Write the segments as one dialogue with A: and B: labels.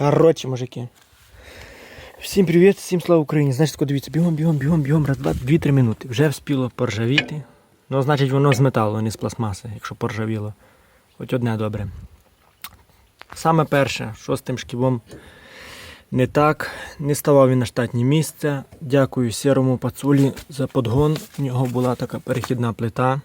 A: Коротше, мужики. Всім привіт, всім слава Україні. Значить, дивіться, бігом, бігом, бігом, бігом, раз, два, дві-три минути. Вже вспіло поржавіти. Ну, значить, воно з металу, а не з пластмаси, якщо поржавіло. Хоч одне добре. Саме перше, що з тим шківом не так, не ставав він на штатні місця. Дякую сірому пацулі за подгон. У нього була така перехідна плита.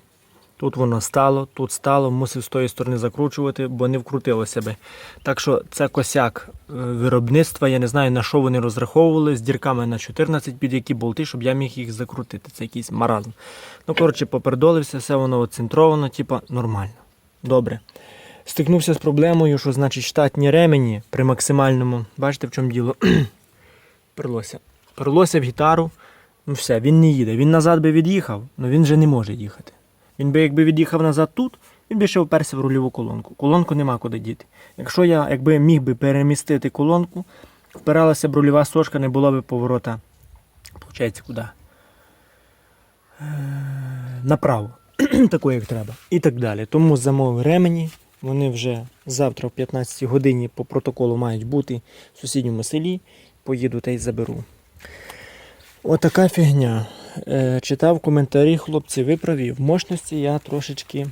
A: Тут воно стало, тут стало, мусив з тої сторони закручувати, бо не вкрутило себе. Так що це косяк е, виробництва. Я не знаю на що вони розраховували з дірками на 14 під які болти, щоб я міг їх закрутити. Це якийсь маразм. Ну, коротше, попередолився, все воно оцентровано, типа нормально. Добре. Стикнувся з проблемою, що значить штатні ремені при максимальному. Бачите, в чому діло? Прилося. Прилося в гітару. Ну все, він не їде. Він назад би від'їхав, але він вже не може їхати. Він би якби від'їхав назад тут, він би ще вперся в рульову колонку. Колонку нема куди діти. Якщо я якби міг би перемістити колонку, впиралася б рульова сошка, не було б поворота. Получається, куди? Е, Направо. Тако, як треба. І так далі. Тому замовив ремені. Вони вже завтра о 15 годині по протоколу мають бути в сусідньому селі. Поїду та й заберу. Отака фігня. Е, читав коментарі, хлопці, ви праві. В мощності я трошечки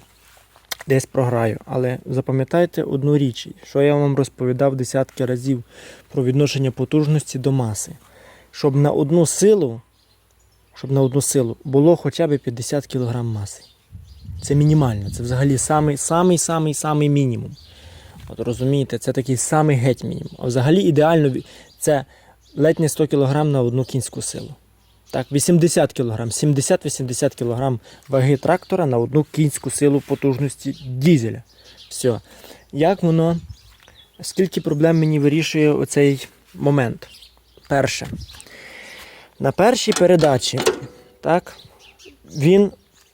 A: десь програю. Але запам'ятайте одну річ, що я вам розповідав десятки разів про відношення потужності до маси. Щоб на одну силу, щоб на одну силу було хоча б 50 кг маси. Це мінімально, це взагалі самий, самий, самий, самий мінімум. От розумієте, це такий самий геть мінімум. А взагалі ідеально це ледь не 100 кг на одну кінську силу. Так, 80 кг, 70-80 кг ваги трактора на одну кінську силу потужності дізеля. Все. Як воно, скільки проблем мені вирішує оцей момент? Перше. На першій передачі, так, він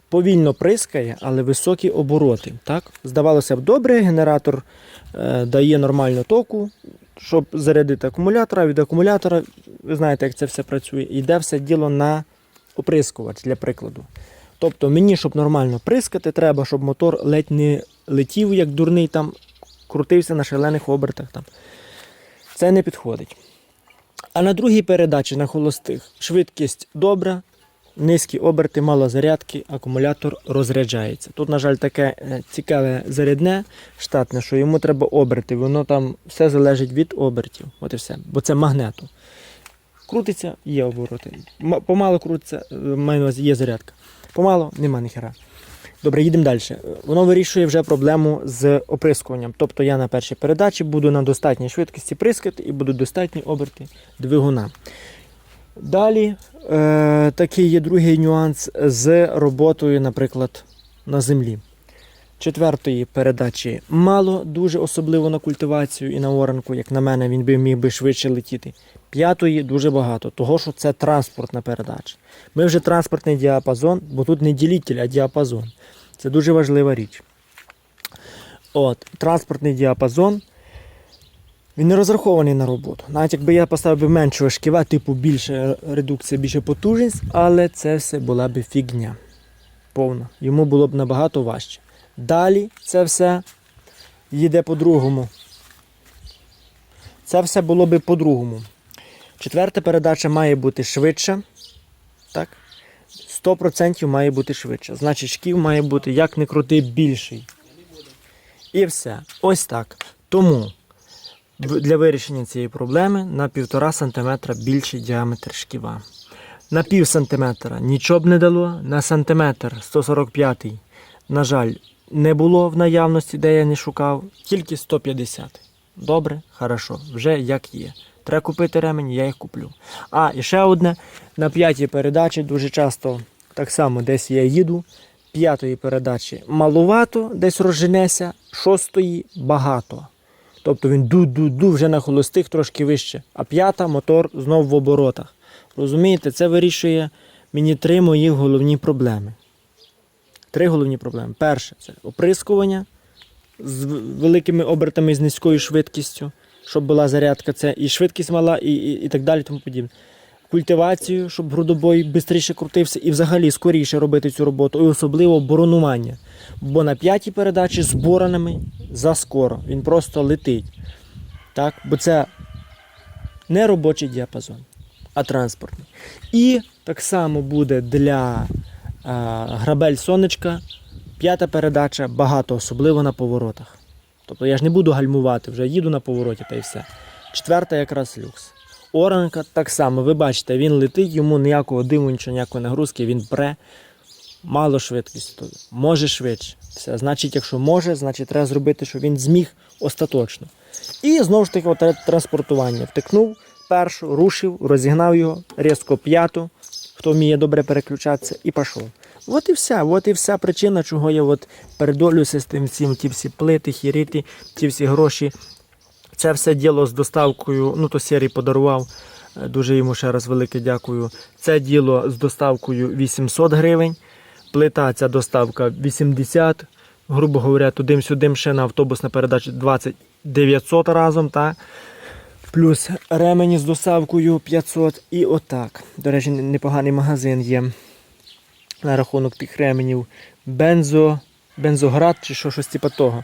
A: повільно прискає, але високі обороти. Так? Здавалося б, добре, генератор е, дає нормально току, щоб зарядити акумулятор, а від акумулятора, ви знаєте, як це все працює, йде все діло на оприскувач для прикладу. Тобто мені, щоб нормально прискати, треба, щоб мотор ледь не летів, як дурний, там, крутився на шалених обертах. Там. Це не підходить. А на другій передачі на холостих швидкість добра, низькі оберти, мало зарядки, акумулятор розряджається. Тут, на жаль, таке е, цікаве зарядне штатне, що йому треба оберти. Воно там все залежить від обертів. От і все. Бо це магнету. Крутиться, є обороти. Помало крутиться, е, маю є зарядка. Помало, нема ніхера. Добре, їдемо далі. Воно вирішує вже проблему з оприскуванням. Тобто я на першій передачі буду на достатній швидкості прискати і будуть достатні оберти двигуна. Далі е, такий є другий нюанс з роботою, наприклад, на землі. Четвертої передачі мало, дуже особливо на культивацію і на оранку, як на мене, він би міг би швидше летіти. П'ятої дуже багато, того що це транспортна передача. Ми вже транспортний діапазон, бо тут не ділитель, а діапазон. Це дуже важлива річ. От, транспортний діапазон. Він не розрахований на роботу. Навіть якби я поставив би меншого шківа, типу більше редукція, більше потужність, але це все була б фігня. Повна. Йому було б набагато важче. Далі це все їде по-другому. Це все було би по-другому. Четверта передача має бути швидша. Так? 100% має бути швидше. Значить, шків має бути як не крути більший. І все. Ось так. Тому для вирішення цієї проблеми на 1,5 см більший діаметр шківа. На пів сантиметра нічого б не дало. На сантиметр 145, на жаль, не було в наявності, де я не шукав, тільки 150. Добре, хорошо, вже як є. Треба купити ремені, я їх куплю. А, і ще одне, на п'ятій передачі дуже часто так само десь я їду, п'ятої передачі малувато, десь розженеся, шостої багато. Тобто він ду-ду-ду вже на холостих трошки вище. А п'ята мотор знов в оборотах. Розумієте, це вирішує мені три мої головні проблеми. Три головні проблеми. Перше це оприскування з великими обертами з низькою швидкістю, щоб була зарядка, це і швидкість мала, і, і, і так далі. Тому подібне. Культивацію, щоб грудобой швидше крутився і взагалі скоріше робити цю роботу, і особливо боронування. Бо на п'ятій передачі з боронами заскоро. Він просто летить. Так? Бо це не робочий діапазон, а транспортний. І так само буде для а, грабель сонечка. П'ята передача багато, особливо на поворотах. Тобто я ж не буду гальмувати, вже їду на повороті та й все. Четверта якраз люкс. Оранка так само, ви бачите, він летить, йому ніякого диму, нічого, ніякої нагрузки, він пре. Мало швидкість. Може швидше. Все. Значить, якщо може, значить треба зробити, щоб він зміг остаточно. І знову ж таки, от транспортування. Втикнув першу, рушив, розігнав його, різко п'яту, хто вміє добре переключатися, і пішов. От і все, от і вся причина, чого я от передолюся з тим всім, ті всі плити, хірити, ті всі гроші. Це все діло з доставкою, ну то Сірий подарував. е, Дуже йому ще раз велике дякую. Це діло з доставкою 800 гривень. Плита, ця доставка 80, грубо говоря, туди-сюди ще на автобусна передача 20 900 разом. Та? Плюс ремені з доставкою 500 і отак. До речі, непоганий магазин є на рахунок тих ременів. Бензо, бензоград чи що, щось типу того.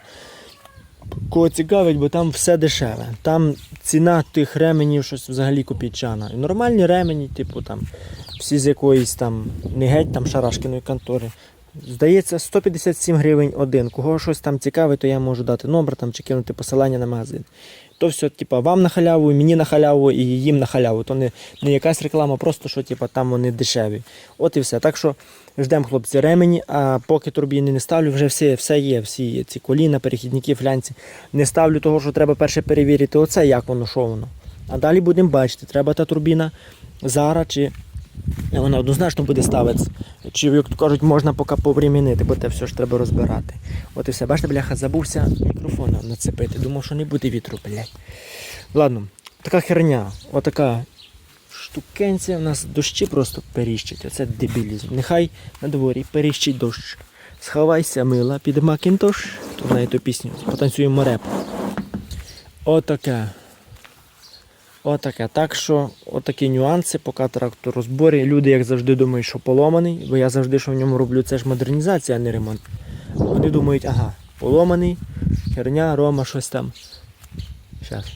A: Кого цікавить, бо там все дешеве. Там ціна тих ременів щось взагалі копійчана. Нормальні ремені, типу там, всі з якоїсь там не геть там шарашкиної контори. Здається, 157 гривень один. Кого щось там цікавить, то я можу дати номер там, чи кинути посилання на магазин. То все, типа, вам на халяву, мені на халяву, і їм на халяву. То не, не якась реклама, просто що типа, там вони дешеві. От і все. Так що ждемо, хлопці, ремені, а поки турбіни не ставлю, вже все, все є, всі є. Ці коліна, перехідники, флянці. Не ставлю того, що треба перше перевірити, оце як воно, що воно. А далі будемо бачити, треба та турбіна зараз чи вона однозначно буде ставитися. Чи, як кажуть, можна поки повремінити, бо те все ж треба розбирати. От і все. Бачите, бляха, забувся мікрофон нацепити. Думав, що не буде вітру, блядь. Ладно, така херня, отака штукенція, у нас дощі просто періщать. Оце дебілізм. Нехай на дворі періщить дощ. Сховайся, мила, під Макінтош. Хто знає ту пісню? Потанцюємо реп. Отаке. Отаке. Так що, отакі нюанси, поки трактор розборі. Люди, як завжди, думають, що поломаний, бо я завжди, що в ньому роблю, це ж модернізація, а не ремонт. Вони думають, ага, поломаний, херня, Рома, щось там. Щас.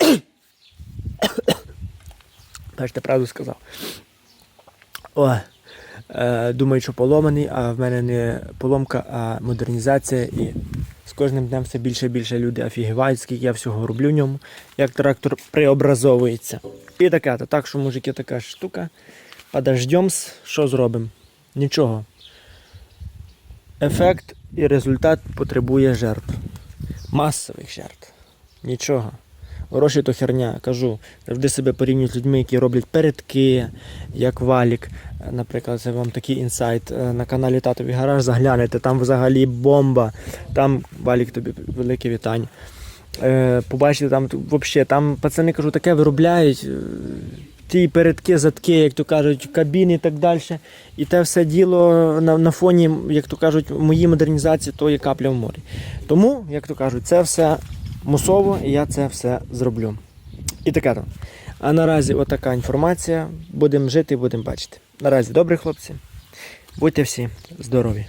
A: Бачите, правду сказав. О, е, думають, що поломаний, а в мене не поломка, а модернізація. І кожним днем все більше і більше люди офігівають, скільки я всього роблю в ньому, як трактор преобразовується. І таке, то так що, мужики, така штука. Подождемс, що зробимо? Нічого. Ефект і результат потребує жертв. Масових жертв. Нічого. Гроші то херня, кажу. Завжди себе порівнюю з людьми, які роблять передки, як валік. Наприклад, це вам такий інсайт е, на каналі Татові Гараж заглянете, там взагалі бомба. Там валік тобі велике вітання. Е, побачите, там взагалі, там пацани кажу, таке виробляють. е, Ті передки, задки, як то кажуть, кабіни і так далі. І те все діло на, на фоні, як то кажуть, моїй модернізації, то є капля в морі. Тому, як то кажуть, це все мусово, я це все зроблю. І таке там. А наразі отака інформація. Будемо жити, будемо бачити. Наразі добрі хлопці. Будьте всі здорові.